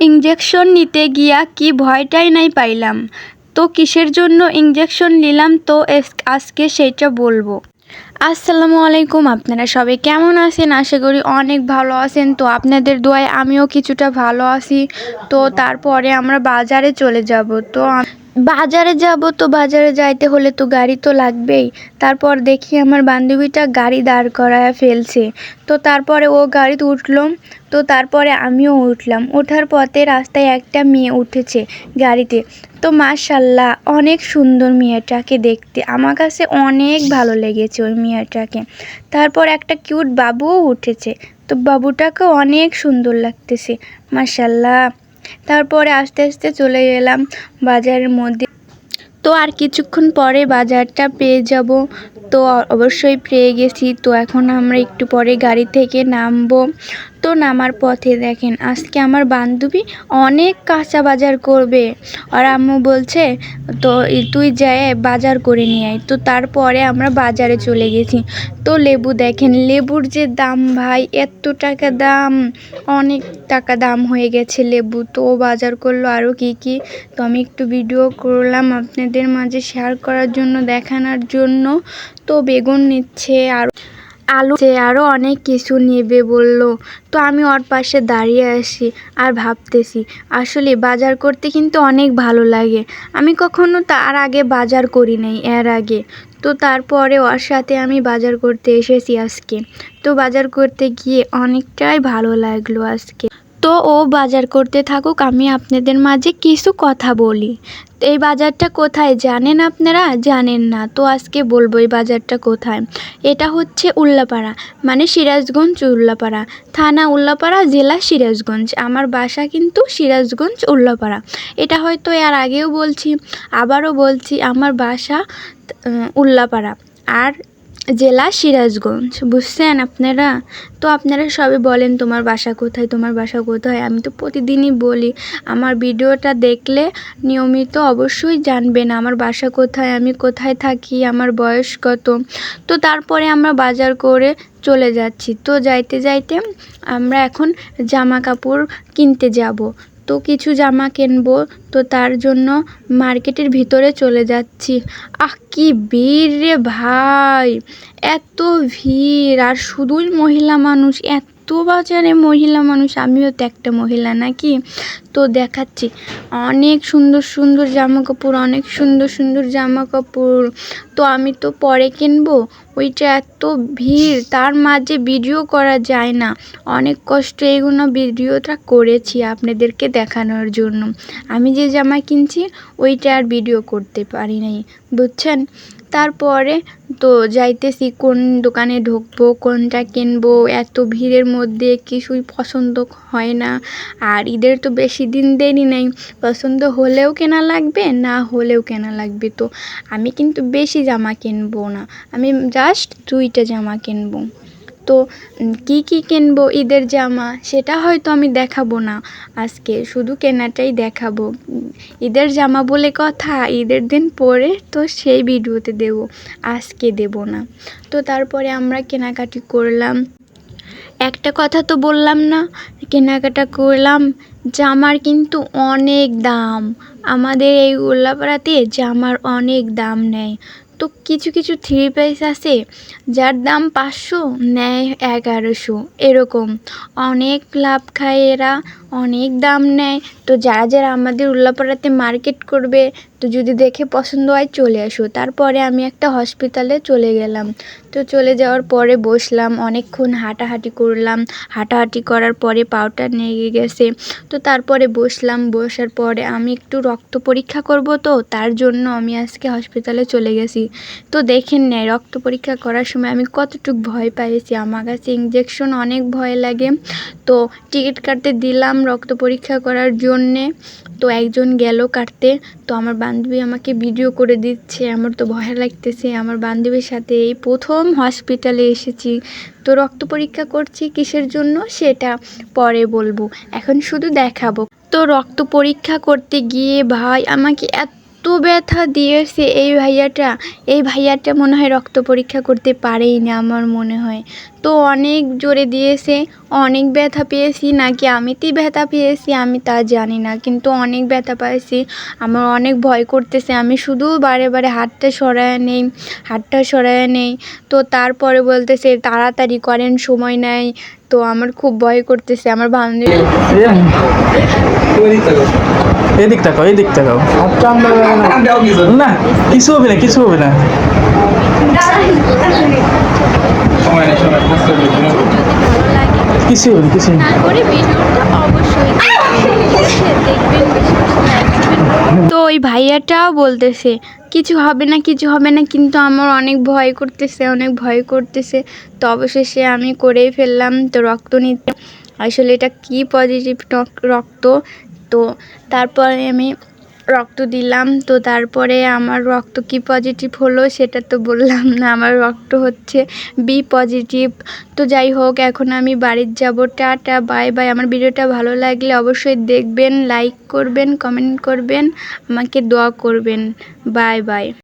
Injection নিতে গিয়া কি ভয়টাই নাই পাইলাম। তো কিসের জন্য ইঞ্জেকশন নিলাম তো আজকে সেইটা বলব। আসসালামু আলাইকুম, আপনারা সবাই কেমন আছেন? আশা করি অনেক ভালো আছেন। তো আপনাদের দোয়ায় আমিও কিছুটা ভালো আছি। তো তারপরে আমরা বাজারে চলে যাব। তো বাজারে যাব তো বাজারে যাইতে হলে তো গাড়ি তো লাগবেই। তারপর দেখি আমার বান্ধবীটা গাড়ি দাঁড় করায় ফেলছে। তো তারপরে ও গাড়িতে উঠল। তো তারপরে আমিও উঠলাম। ওঠার পথে রাস্তায় একটা মেয়ে উঠেছে গাড়িতে। তো মাশাল্লাহ, অনেক সুন্দর মেয়েটাকে দেখতে। আমার কাছে অনেক ভালো লেগেছে ওই মেয়েটাকে তারপর একটা কিউট বাবুও উঠেছে। তো বাবুটাকে অনেক সুন্দর লাগতেছে মাসাল্লাহ তারপরে আস্তে আস্তে চলে গেলাম বাজারের মধ্যে। তো আর কিছুক্ষণ পরে বাজারটা পেয়ে যাব। তো অবশ্যই পেয়ে গেছি। তো এখন আমরা একটু পরে গাড়ি থেকে নামবো। তো নামার পথে দেখেন, আজকে আমার বান্ধবী অনেক কাঁচা বাজার করবে। আর আম্মু বলছে, তো তুই যায় বাজার করে নিয়ে আয়। তো তারপরে আমরা বাজারে চলে গেছি। তো লেবু দেখেন, লেবুর যে দাম ভাই, এত টাকা দাম, অনেক টাকা দাম হয়ে গেছে লেবু। তো বাজার করল আরও কী কী? তো আমি একটু ভিডিও করলাম আপনাদের মাঝে শেয়ার করার জন্য, দেখানোর জন্য। তো বেগুন নিচ্ছে, আর আলু সে আরও অনেক কিছু নেবে বলল। তো আমি ওর পাশে দাঁড়িয়ে আসি আর ভাবতেছি, আসলে বাজার করতে কিন্তু অনেক ভালো লাগে। আমি কখনো তার আগে বাজার করি নাই এর আগে। তো তারপরে ওর সাথে আমি বাজার করতে এসেছি আজকে। তো বাজার করতে গিয়ে অনেকটাই ভালো লাগল আজকে। তো ও বাজার করতে থাকুক, আমি আপনাদের মাঝে কিছু কথা বলি। এই বাজারটা কোথায় জানেন আপনারা? জানেন না। তো আজকে বলব এই বাজারটা কোথায়। এটা হচ্ছে উল্লাপাড়া মানে সিরাজগঞ্জ উল্লাপাড়া। থানা উল্লাপাড়া, জেলা সিরাজগঞ্জ। আমার বাসা কিন্তু সিরাজগঞ্জ উল্লাপাড়া। এটা হয়তো এর আগেও বলছি, আবারও বলছি, আমার বাসা উল্লাপাড়া। আর জেলা সিরাজগঞ্জ, বুঝছেন আপনারা? তো আপনারা সবে বলেন তোমার বাসা কোথায়, তোমার বাসা কোথায়? আমি তো প্রতিদিনই বলি, আমার ভিডিওটা দেখলে নিয়মিত অবশ্যই জানবেন আমার বাসা কোথায়, আমি কোথায় থাকি, আমার বয়স কত। তো তারপরে আমরা বাজার করে চলে যাচ্ছি। তো যাইতে যাইতে আমরা এখন জামা কাপড় কিনতে যাব। তো কিছু জামা কিনবো, তো তার জন্য মার্কেটের ভিতরে চলে যাচ্ছি। আহ, কি ভিড় রে ভাই! এত ভিড়, আর শুধুই মহিলা মানুষ, এত বাজারে মহিলা মানুষ, আমিও তো একটা মহিলা নাকি? তো দেখাচ্ছি। অনেক সুন্দর সুন্দর জামা কাপড় অনেক সুন্দর সুন্দর জামা কাপড় তো আমি তো পরে কিনবো। ওইটা এত ভিড়, তার মাঝে ভিডিও করা যায় না। অনেক কষ্ট এগুলো ভিডিওটা করেছি আপনাদেরকে দেখানোর জন্য। আমি যে জামা কিনছি, ওইটা আর ভিডিও করতে পারি নাই। বুঝছেন? তারপরে তো যাইতেছি কোন দোকানে ঢুকবো, কোনটা কিনবো, এত ভিড়ের মধ্যে কিছুই পছন্দ হয় না। আর ঈদের তো বেশি দিন দেরি নেই, পছন্দ হলেও কেনা লাগবে, না হলেও কেনা লাগবে তো। আমি কিন্তু বেশি জামা কিনবো না, আমি জাস্ট দুইটা জামা কিনবো। তো কি কি কিনবো ঈদের জামা সেটা হয়তো আমি দেখাবো না আজকে, শুধু কেনাটাই দেখাবো। ঈদের জামা বলে কথা, ঈদের দিন পরে তো সেই ভিডিওতে দেব, আজকে দেব না। তো তারপরে আমরা কেনাকাটি করলাম। একটা কথা তো বললাম না, কেনাকাটা করলাম, জামার কিন্তু অনেক দাম। আমাদের এই উল্লাপাড়াতে জামার অনেক দাম নেয়। তো কিছু কিছু থ্রি পিস আছে, যার দাম পাঁচশো, নেয় এগারোশো, এরকম। অনেক লাভ খায় এরা, অনেক দাম নেয়। তো যারা যারা আমাদের উল্লাপাড়াতে মার্কেট করবে, তো যদি দেখে পছন্দ হয় চলে আসো। তারপরে আমি একটা হসপিটালে চলে গেলাম। তো চলে যাওয়ার পরে বসলাম, অনেকক্ষণ হাঁটাহাঁটি করলাম। হাঁটাহাঁটি করার পরে পাউটা লেগে গেছে। তো তারপরে বসলাম, বসার পরে আমি একটু রক্ত পরীক্ষা করব তো, তার জন্য আমি আজকে হসপিটালে চলে গেছি। তো দেখেন নেয় রক্ত পরীক্ষা করার সময় আমি কতটুক ভয় পেয়েছি আমার কাছে ইঞ্জেকশন অনেক ভয় লাগে। তো টিকিট কাটতে দিলাম রক্ত পরীক্ষা করার জন্যে। তো একজন গেল কাটতে। তো আমার বান্ধবী আমাকে ভিডিও করে দিচ্ছে। আমার তো ভয় লাগতেছে। আমার বান্ধবীর সাথে এই প্রথম হসপিটালে এসেছি। তো রক্ত পরীক্ষা করছি কিসের জন্য? সেটা পরে বলব। এখন শুধু দেখাবো। তো রক্ত পরীক্ষা করতে গিয়ে ভাই আমাকে এত এত ব্যথা দিয়েছে এই ভাইয়াটা এই ভাইয়াটা মনে হয় রক্ত পরীক্ষা করতে পারেই না আমার মনে হয় তো অনেক জোরে দিয়েছে অনেক ব্যথা পেয়েছি নাকি আমি আমিতেই ব্যথা পেয়েছি আমি তা জানি না কিন্তু অনেক ব্যথা পেয়েছি আমার অনেক ভয় করতেছে আমি শুধু বারে বারে হাতটা সরায় নেই হাতটা সরায় নেই তো তারপরে বলতেছে তাড়াতাড়ি করেন সময় নেই তো আমার খুব ভয় করতেছে আমার বান্ধবী এদিক এদিক না, কিছু হবে না, কিছু হবে না। কিছু হবে কিছু। তো ওই ভাইয়াটাও বলতেছে, কিছু হবে না, কিছু হবে না, কিন্তু আমার অনেক ভয় করতেছে, অনেক ভয় করতেছে। তো অবশেষে আমি করেই ফেললাম, তো রক্ত নিতে। আসলে এটা কি পজিটিভ রক্ত? তো তারপরে আমি রক্ত দিলাম। তো তারপরে আমার রক্ত কি পজিটিভ হলো সেটা তো বললাম না, আমার রক্ত হচ্ছে বি পজিটিভ তো যাই হোক, এখন আমি বাড়ির যাব। টাটা বাই বাই আমার ভিডিওটা ভালো লাগলে অবশ্যই দেখবেন লাইক করবেন কমেন্ট করবেন, আমাকে দোয়া করবেন। Bye bye